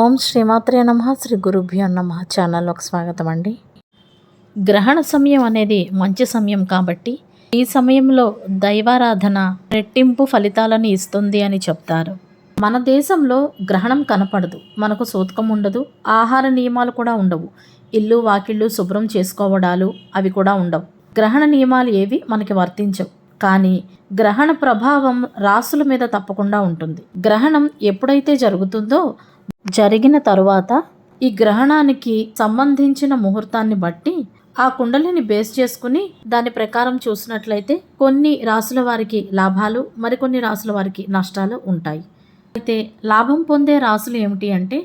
ఓం శ్రీమాత్రే నమ శ్రీ గురుభ్యో నమ ఛానల్లోకి స్వాగతం అండి గ్రహణ సమయం అనేది మంచి సమయం కాబట్టి ఈ సమయంలో దైవారాధన రెట్టింపు ఫలితాలను ఇస్తుంది అని చెప్తారు. మన దేశంలో గ్రహణం కనపడదు మనకు సూతకం ఉండదు ఆహార నియమాలు కూడా ఉండవు. ఇల్లు వాకిళ్ళు శుభ్రం చేసుకోవడాలు అవి కూడా ఉండవు. గ్రహణ నియమాలు ఏవి? మనకి వర్తించవు. కానీ గ్రహణ ప్రభావం రాసుల మీద తప్పకుండా ఉంటుంది. గ్రహణం ఎప్పుడైతే జరుగుతుందో జరిగిన తరువాత ఈ గ్రహణానికి సంబంధించిన ముహూర్తాన్ని బట్టి ఆ కుండలిని బేస్ చేసుకుని దాని ప్రకారం చూసినట్లయితే కొన్ని రాసుల వారికి లాభాలు మరికొన్ని రాసుల వారికి నష్టాలు ఉంటాయి. అయితే లాభం పొందే రాసులు ఏమిటి అంటే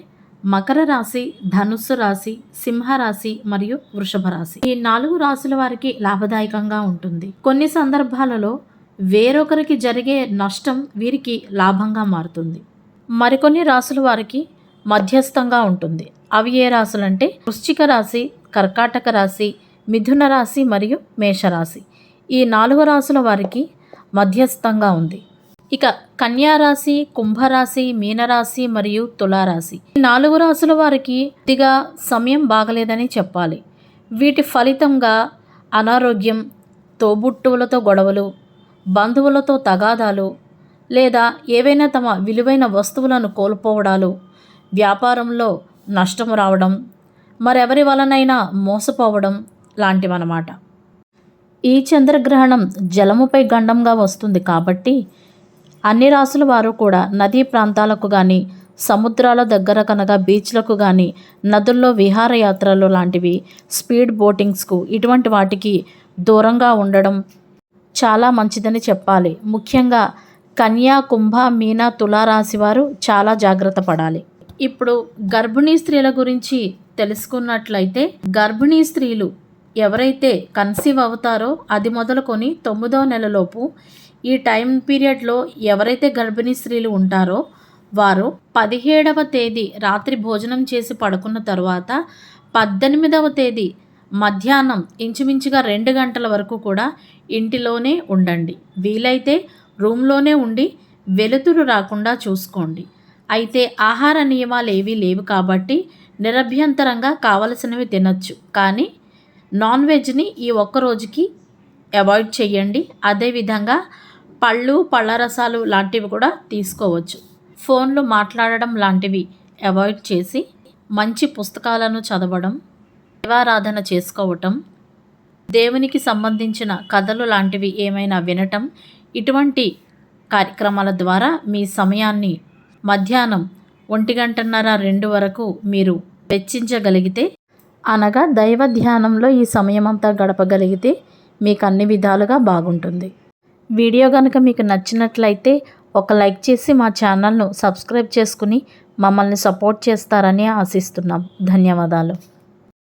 మకర రాశి ధనుస్సు రాశి సింహరాశి మరియు వృషభ రాశి. ఈ నాలుగు రాశుల వారికి లాభదాయకంగా ఉంటుంది. కొన్ని సందర్భాలలో వేరొకరికి జరిగే నష్టం వీరికి లాభంగా మారుతుంది. మరికొన్ని రాసుల వారికి మధ్యస్థంగా ఉంటుంది. అవి ఏ రాశులంటే వృశ్చిక రాశి కర్కాటక రాశి మిథున రాశి మరియు మేషరాశి. ఈ నాలుగు రాసుల వారికి మధ్యస్థంగా ఉంది. ఇక కన్యారాశి కుంభరాశి మీనరాశి మరియు తులారాశి. ఈ నాలుగు రాసుల వారికి కొద్దిగా సమయం బాగలేదని చెప్పాలి. వీటి ఫలితంగా అనారోగ్యం తోబుట్టువులతో గొడవలు బంధువులతో తగాదాలు లేదా ఏవైనా తమ విలువైన వస్తువులను కోల్పోవడాలు వ్యాపారంలో నష్టం రావడం మరెవరి వలనైనా మోసపోవడం లాంటివన్నమాట. ఈ చంద్రగ్రహణం జలముపై గండంగా వస్తుంది కాబట్టి అన్ని రాసుల వారు కూడా నదీ ప్రాంతాలకు కానీ సముద్రాల దగ్గర కనుక బీచ్లకు కానీ నదుల్లో విహారయాత్రలు లాంటివి స్పీడ్ బోటింగ్స్కు ఇటువంటి వాటికి దూరంగా ఉండడం చాలా మంచిదని చెప్పాలి. ముఖ్యంగా కన్యా కుంభ మీన తులారాశి వారు చాలా జాగ్రత్త పడాలి. ఇప్పుడు గర్భిణీ స్త్రీల గురించి తెలుసుకున్నట్లయితే గర్భిణీ స్త్రీలు ఎవరైతే కన్సీవ్ అవుతారో అది మొదలుకొని తొమ్మిదో నెలలోపు ఈ టైం పీరియడ్లో ఎవరైతే గర్భిణీ స్త్రీలు ఉంటారో వారు పదిహేడవ తేదీ రాత్రి భోజనం చేసి పడుకున్న తర్వాత పద్దెనిమిదవ తేదీ మధ్యాహ్నం ఇంచుమించుగా రెండు గంటల వరకు కూడా ఇంటిలోనే ఉండండి. వీలైతే రూమ్లోనే ఉండి వెలుతురు రాకుండా చూసుకోండి. అయితే ఆహార నియమాలు ఏవీ లేవు కాబట్టి నిరభ్యంతరంగా కావలసినవి తినచ్చు. కానీ నాన్ వెజ్ని ఈ ఒక్క రోజుకి అవాయిడ్ చేయండి. అదేవిధంగా పళ్ళు పళ్ళ రసాలు లాంటివి కూడా తీసుకోవచ్చు. ఫోన్లు మాట్లాడడం లాంటివి అవాయిడ్ చేసి మంచి పుస్తకాలను చదవడం దేవారాధన చేసుకోవటం దేవునికి సంబంధించిన కథలు లాంటివి ఏమైనా వినటం ఇటువంటి కార్యక్రమాల ద్వారా మీ సమయాన్ని మధ్యాహ్నం ఒంటి గంటన్నర రెండు వరకు మీరు వెచ్చించగలిగితే అనగా దైవ ధ్యానంలో ఈ సమయం అంతా గడపగలిగితే మీకు అన్ని విధాలుగా బాగుంటుంది. వీడియో కనుక మీకు నచ్చినట్లయితే ఒక లైక్ చేసి మా ఛానల్ను సబ్స్క్రైబ్ చేసుకుని మమ్మల్ని సపోర్ట్ చేస్తారని ఆశిస్తున్నాం. ధన్యవాదాలు.